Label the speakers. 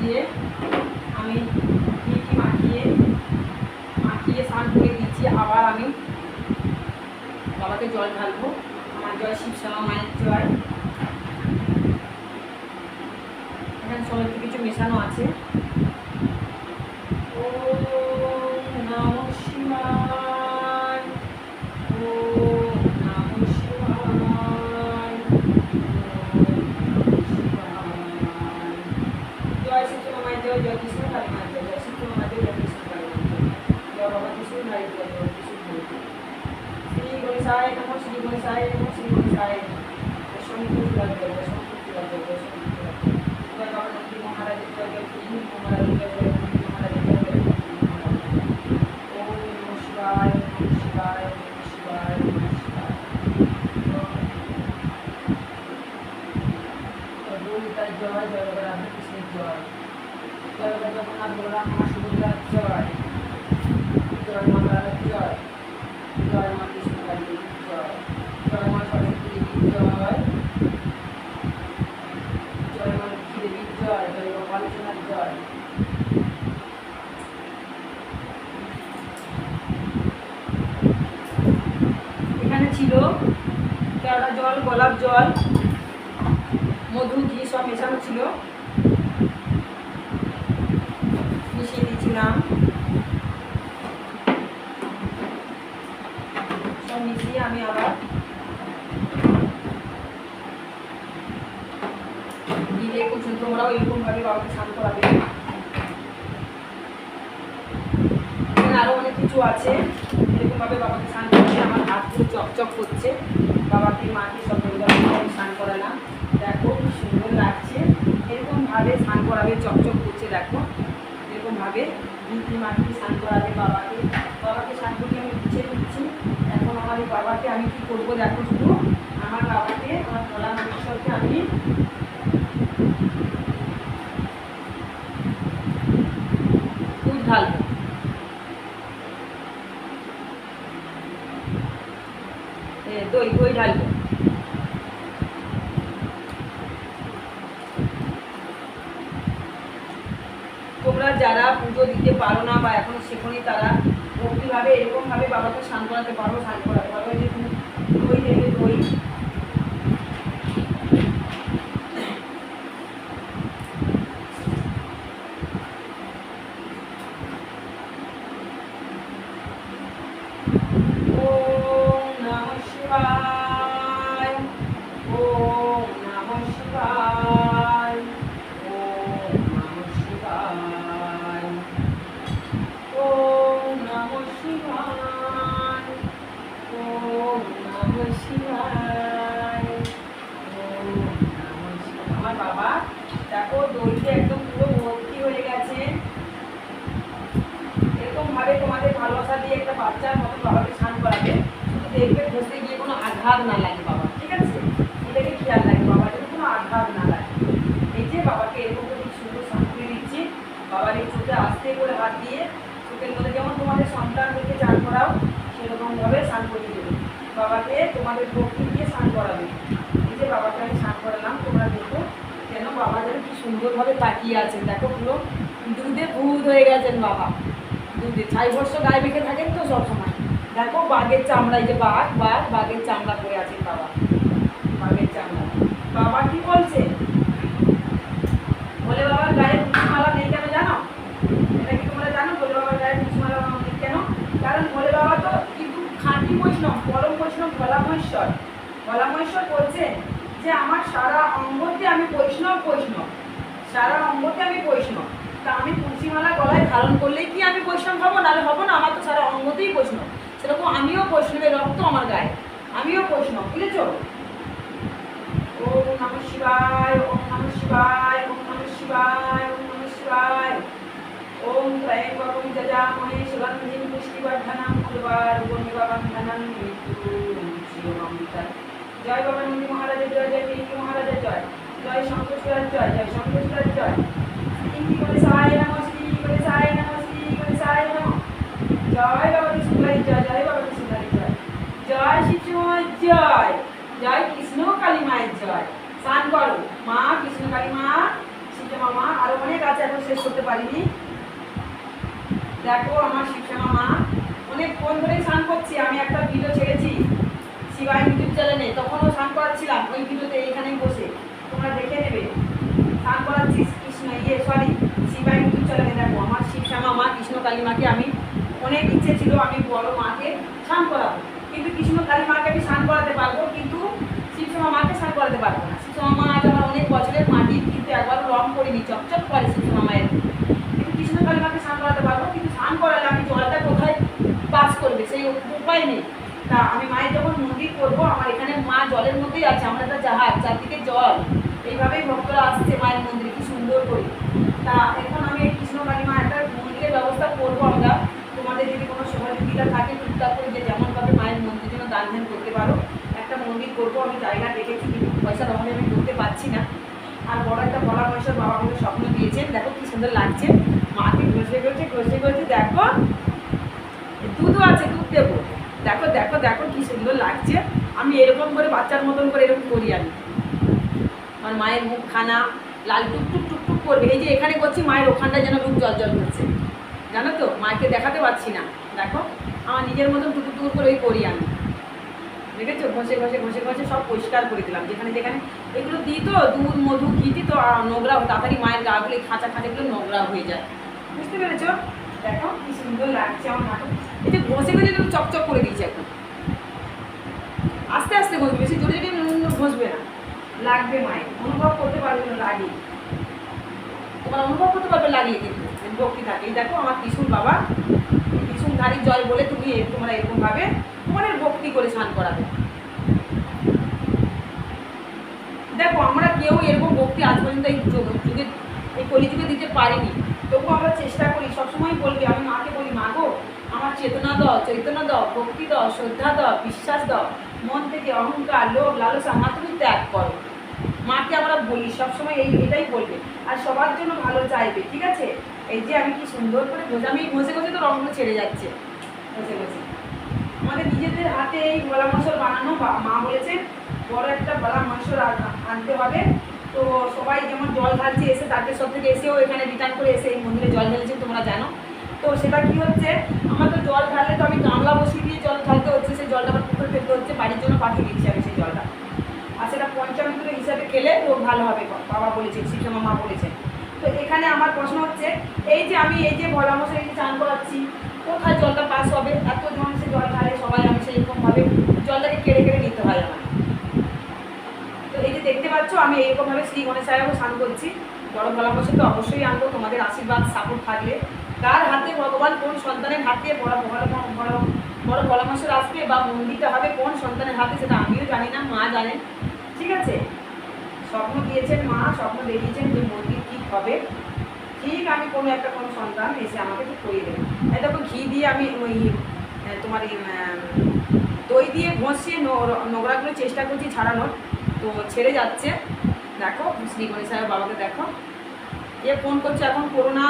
Speaker 1: দিয়ে আমি ঘিটি মাখিয়ে মাখিয়ে স্নান করে দিচ্ছি আবার আমি বাবাকে জল ঢালবো। আমার জয় শিবশ্যামা মায়ের জয়। এখানে সমস্ত কিছু মেশানো আছে ওম নমঃ শিবায় ওম নমঃ শিবায় ওম শিবায় জয় শ্রীকৃষ্ণ মায়ের জয় জয় কৃষ্ণ কালী মায়ের জয় জয় শ্রীকৃষ্ণ মায়ের জয় জয় কৃষ্ণ কালী মায়ের জয় জয় বাবা কৃষ্ণ নারী জয় জয় কৃষ্ণ শ্রী গণেশায় নমঃ শ্রী গণেশায় নমঃ শ্রী গণেশায় নমঃ শঙ্কর জয় জয় জয় শঙ্কর জয় জয় জয় শঙ্কর জয় জয় বাবা নন্দী মহারাজের জয় জয় কৃষ্ণ মহারাজের জয় জয় নন্দী মহারাজের জয় জয় কৃষ্ণ মহারাজের জয়। ওম নমঃ শিবায় ওম নমঃ শিবায় ওম নমঃ শিবায় ওম নমঃ শিবায় জয় জয় বাবা রাধাকৃষ্ণের জয়। জয় বাবা জগন্নাথ বলরাম মা সুভদ্রার জয়। জয় মা জয়। জয় মা কৃষ্ণকালী জয়। জয় মা সরস্বতী জয়। জয় মা লক্ষ্মী জয়। জয় গোপালচনার জয়। এখানে ছিল কেওড়া জল, গোলাপ জল মধু ঘি সব মেশানো ছিল। মিশিয়ে দিয়েছিলাম। সব মিশিয়ে আমি আবার তোমরাও এরকমভাবে বাবাকে স্নান করাবে। আরও অনেক কিছু আছে। এরকমভাবে বাবাকে স্নান করছে আমার হাত চকচক করছে। বাবাকে, মাকে সব স্নান করালাম। দেখো কি সুন্দর লাগছে। এরকমভাবে স্নান করাবে, চকচক করছে দেখো। এরকমভাবে দুটি মাটি স্নান করাবে, বাবাকে। বাবাকে স্নান করিয়ে আমি গুছিয়ে দিচ্ছি। এখন আমার এই বাবাকে আমি কি করব দেখো শুধু। আমার বাবাকে, আমার ভোলা মহেশ্বরকে আমি দুধ ঢালবো দই দই ঢালবো তোমরা যারা পুজো দিতে পারো না বা এখনও শেখনি তারা কীভাবে এরকমভাবে বাবাকে করাতে পারো স্নান করাতে পারো এই যে তুমি দই দেবে দই ওম নমঃ শিবায় ওম নমঃ শিবায় ওম নমঃ শিবায় ওম নমঃ শিবায় ওম নমঃ আমার বাবা দেখো দড়িতে একদম পুরো ভর্তি হয়ে গেছে এরকমভাবে তোমাদের ভালোবাসা দিয়ে একটা বাচ্চার মতো বাবাকে স্নান করাবে দেখবে ঘষতে গিয়ে কোনো আঘাত না লাগে বাবা ঠিক আছে এটাকে খেয়াল রাখবে বাবা যেন কোনো আঘাত না লাগে এই যে বাবাকে এরকম করে কি সুন্দর স্নান করে দিচ্ছি বাবার এই চোখে আস্তে করে হাত দিয়ে চোখের মধ্যে যেমন তোমাদের সন্তানদেরকে চান করাও সেরকমভাবে স্নান করিয়ে দেবে বাবাকে তোমাদের ভক্তি দিয়ে স্নান করাবে এই আমি স্নান করালাম তোমরা দেখো কেন বাবা যেন কি সুন্দরভাবে তাকিয়ে আছেন। দেখো পুরো দুধে ভূত হয়ে গেছেন বাবা। দুধে ছাই বর্ষ গায়ে মেখে থাকেন তো সবসময়। দেখো বাঘের চামড়া এই যে বাঘ বাঘ বাঘের চামড়া পরে আছেন বাবা। বাঘের চামড়া। বাবা কি বলছে? বলে বাবার গায়ে মালা নেই কেন জানো? এটা কি তোমরা জানো? বলে বাবার গায়ে মালা নেই কেন? কারণ বলে বাবা তো কিন্তু খাঁটি বৈষ্ণব, পরম বৈষ্ণব ভোলা মহেশ্বর ভোলা মহেশ্বর বলছেন যে আমার সারা অঙ্গতে আমি বৈষ্ণব বৈষ্ণব। সারা অঙ্গতে আমি বৈষ্ণব। তা আমি তুলসীমালা গলায় ধারণ করলেই কি আমি বৈষ্ণব হব? নাহলে হব না, আমার তো সারা অঙ্গতেই বৈষ্ণব। সেরকম আমিও বৈষ্ণবের রক্ত আমার গায়ে। আমিও বৈষ্ণব, বুঝেছ? ওম নম শিবায়, ওম নম শিবায়, ওম নম শিবায়, ওম নম শিবায়। ওম ত্রয়ম্বকম যজামহে সুগন্ধিম পুষ্টিবর্ধনম উর্বারুকমিবন্ধনম মৃত্যুঞ্জীবমৃতম জয় বাবা নন্দী মহারাজের জয় জয় পিঙ্কি মহারাজের জয় জয় শঙ্করেশ্বরের জয় জয় শঙ্করেশ্বরের জয়। শ্রী গণেশায় নম শ্রী গণেশায় নম শ্রী গণেশায় নম। জয় বাবা কৃষ্ণকালী জয় জয় বাবা কৃষ্ণকালী জয়। জয় শিশুময় জয় জয় কৃষ্ণ কালী মায়ের জয়। স্নান করো, মা, কৃষ্ণ কালী মা সীতা মামা, আরও অনেক আছে এখন শেষ করতে পারিনি। দেখো আমার শিবশ্যামা মা অনেক ফোন ধরেই স্নান করছি, আমি একটা ভিডিও ছেড়েছি। শিবাই ইউটিউব চ্যানেলে, তখনও স্নান করাচ্ছিলাম, ওই ভিডিওতে এখানেই বসে। তোমরা দেখে নেবে। স্নান করাচ্ছি কৃষ্ণ ইয়ে সরি শিবাই ইউটিউব চ্যানেলে দেখো, আমার শিব শ্যামা, মা, কৃষ্ণ কালী মাকে আমি, অনেক ইচ্ছে ছিল আমি বড় মাকে স্নান করাবো। কিন্তু কৃষ্ণ কালী মাকে আমি স্নান করাতে পারব, কিন্তু শিবশ্যামা মাকে স্নান করাতে পারব না। শিবশ্যামা মা আজ আমার অনেক বছরের মাটি, কিন্তু একবার রং করিনি, চকচক করে শিবশ্যামা মায়ের। কিন্তু কৃষ্ণ কালী মাকে স্নান করাতে পারব, কিন্তু স্নান করালে আমি জলটা কোথায় পাস করবে? সেই উপায় নেই। তা আমি মায়ের যখন মন্দির করব, আমার এখানে মা জলের মধ্যেই আছে, আমার একটা জাহাজ, চারদিকে জল। এইভাবেই ভক্তরা আসছে মায়ের মন্দিরে, কি সুন্দর করে। তা এখন আমি কৃষ্ণ কালী মা একটা মন্দিরের ব্যবস্থা করব আমরা। তোমাদের যদি কোনো সহযোগিতা থাকে, টুকটাক করে যে যেমনভাবে মায়ের মন্দির জন্য দান ধ্যান করতে পারো, একটা মন্দির করব। আমি জায়গা দেখেছি, কিন্তু পয়সার অভাবে আমি করতে পারছি না। আর বড় একটা বড় মহেশ্বর বাবা আমাকে স্বপ্ন দিয়েছেন, দেখো কি সুন্দর লাগছে। মাকে ঘষে ঘষে ঘষে ঘষে দেখো। দুধও আছে, দুধ দেবো। দেখো দেখো দেখো কি সুন্দর লাগছে। আমি এরকম করে বাচ্চার মতন করে এরকম করি আমি। আমার মায়ের মুখ খানা লাল টুক টুক টুক টুক করবে। এই যে এখানে করছি, মায়ের ওখানটা যেন মুখ জল জল করছে জানো তো, মাকে দেখাতে পারছি না। দেখো, আমার নিজের মতন টুকুর টুকুর করে ওই করি আমি। দেখেছ? ঘষে ঘষে ঘষে ঘষে সব পরিষ্কার করে দিলাম। যেখানে যেখানে এগুলো দিই তো, দুধ, মধু, ঘি দিই তো, আর নোংরা, তাড়াতাড়ি মায়ের গাগুলো খাঁচা খাঁচাগুলো নোংরা হয়ে যায়। বুঝতে পেরেছ? দেখো, কি সুন্দর লাগছে আমার এই যে ঘষে ঘষে তুমি চকচক করে দিয়েছি এখন। আস্তে আস্তে ঘষবে, বেশি জোরে জোরে ঘষবে না। লাগবে মায়ের। অনুভব করতে পারবে না লাগে তোমার অনুভব করতে পারবে লাগিয়ে কিন্তু ভক্তি থাকে। এই দেখো আমার ত্রিশুল বাবা ত্রিশুলধারী জল বলে তুমি তোমরা এরকম ভাবে তোমাদের ভক্তি করে স্নান করাবে। দেখো, আমরা কেউ এরকম ভক্তি আজ পর্যন্ত এই যুগে এই কলিযুগে দিতে পারিনি। তবু আমরা চেষ্টা করি, সবসময় বলবি, আমি মাকে বলি, মা গো, আমার চেতনা দাও, চৈতন্য দাও, ভক্তি দাও, শ্রদ্ধা দাও, বিশ্বাস দাও, মন থেকে অহংকার, লোভ, লালসা মা তুমি ত্যাগ করো। মাকে আমরা বলি, সবসময় এই, এটাই বলবে। আর সবার জন্য ভালো চাইবে, ঠিক আছে? এই যে আমি কি সুন্দর করে ঘষে আমি ঘষে ঘষে তো রঙগুলো ছেড়ে যাচ্ছে, ঘষে ঘষে। আমাদের নিজেদের হাতে এই বলা মশল বানানো মা বলেছে বড় একটা বলা মশল আনতে হবে। তো সবাই যেমন জল ঢালছে তারকেশ্বর থেকে এসেও এখানে রিটার্ন করে এসে এই মন্দিরে জল ঢেলেছে, তোমরা জানো। তো সেটা কি হচ্ছে, আমার তো জল ঢাললে তো আমি গামলা বসিয়ে দিয়ে জল ঢালতে হচ্ছে, সেই জলটা আবার পুকুরে ফেলতে হচ্ছে, বাড়ির জন্য পাঠিয়ে দিচ্ছি আমি সেই জলটা। আর সেটা পঞ্চামৃতের হিসাবে খেলে তো ভালো হবে বাবা বলেছে শিবশ্যামা মা বলেছেন তো এখানে আমার প্রশ্ন হচ্ছে, এই যে আমি, এই যে মশাই এই যে চান করাচ্ছি, কোথায় জলটা পাস হবে? এত জন সে জল ঢালে, সবাই আমি সেইরকমভাবে জলটাকে কেড়ে কেড়ে নিতে হয় আমার তো এই যে দেখতে পাচ্ছ, আমি এইরকমভাবে শ্রী গণেশ গণেশায়ও স্নান করছি। বড় ভোলা মশাই তো, অবশ্যই আনব, তোমাদের আশীর্বাদ, সাপোর্ট থাকলে। কার হাতে ভগবান, কোন সন্তানের হাতে বড় বড় বড় বড় ভোলা আসবে বা মন্দিরটা হবে কোন সন্তানের হাতে সেটা আমিও জানি না, মা জানেন। ঠিক আছে? স্বপ্ন দিয়েছেন মা, স্বপ্ন দেখিয়েছেন যে মন্দির ঠিক হবে। ঠিক আমি কোনো একটা কোনো সন্তান এসে আমাকে ঠিক করিয়ে দেবে এই দেখো, ঘি দিয়ে আমি ওই তোমার দই দিয়ে ঘষিয়ে নোংরাগুলো চেষ্টা করছি ছাড়ানোর। তো ছেড়ে যাচ্ছে। দেখো শ্রী গণেশ বাবাকে দেখো। এ ফোন করছে এখন করো না।